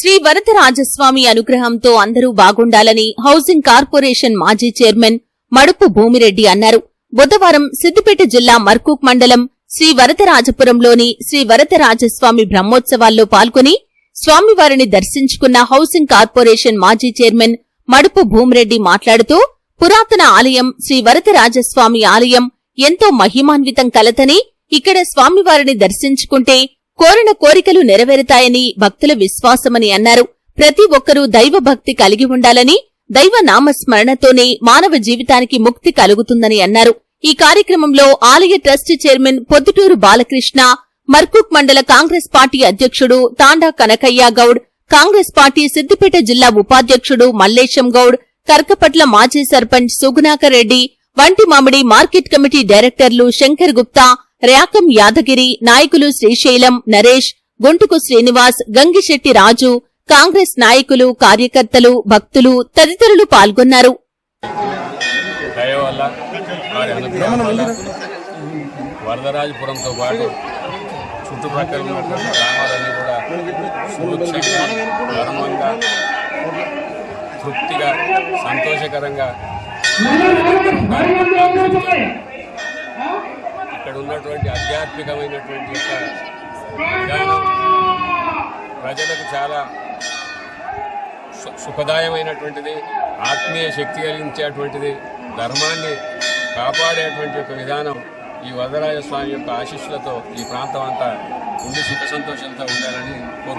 శ్రీ వరదరాజస్వామి అనుగ్రహంతో అందరూ బాగుండాలని హౌసింగ్ కార్పొరేషన్ మాజీ చైర్మన్ మడుపు భూమిరెడ్డి అన్నారు. బుధవారం సిద్దిపేట జిల్లా మర్కూక్ మండలం శ్రీ వరదరాజపురంలోని శ్రీ వరదరాజస్వామి బ్రహ్మోత్సవాల్లో పాల్గొని స్వామివారిని దర్శించుకున్న హౌసింగ్ కార్పొరేషన్ మాజీ చైర్మన్ మడుపు భూమిరెడ్డి మాట్లాడుతూ పురాతన ఆలయం శ్రీ వరదరాజస్వామి ఆలయం ఎంతో మహిమాన్వితం కలతని ఇక్కడ స్వామివారిని దర్శించుకుంటే కోరిన కోరికలు నెరవేరుతాయని భక్తుల విశ్వాసమని అన్నారు. ప్రతి ఒక్కరూ దైవభక్తి కలిగి ఉండాలని దైవ నామస్మరణతోనే మానవ జీవితానికి ముక్తి కలుగుతుందని అన్నారు. ఈ కార్యక్రమంలో ఆలయ ట్రస్ట్ చైర్మన్ పొద్దుటూరు బాలకృష్ణ మర్కుక్ మండల కాంగ్రెస్ పార్టీ అధ్యక్షుడు తాండా కనకయ్య గౌడ్ కాంగ్రెస్ పార్టీ సిద్దిపేట జిల్లా ఉపాధ్యక్షుడు మల్లేశం గౌడ్ కర్కపట్ల మాజీ సర్పంచ్ సుగుణాకర్ రెడ్డి వంటి మామిడి మార్కెట్ కమిటీ డైరెక్టర్లు శంకర్ గుప్తా ర్యాకం యాదగిరి నాయకులు శ్రీశైలం నరేష్ గుంటుకు శ్రీనివాస్ గంగిశెట్టి రాజు కాంగ్రెస్ నాయకులు కార్యకర్తలు భక్తులు తదితరులు పాల్గొన్నారు వరదరాజపురంతో పాటు గ్రామాలన్నీ కూడా ధర్మంగా తృప్తిగా సంతోషకరంగా ఇక్కడ ఉన్నటువంటి ఆధ్యాత్మికమైనటువంటి యొక్క విధానం ప్రజలకు చాలా సుఖదాయమైనటువంటిది ఆత్మీయ శక్తి కలిగించేటువంటిది ధర్మాన్ని కాపాడేటువంటి ఒక విధానం ఈ వరదరాజస్వామి యొక్క ఆశీస్సులతో ఈ ప్రాంతం అంతా ఉండి సుఖ సంతోషంతో ఉండాలని కోరుకుంటున్నాను.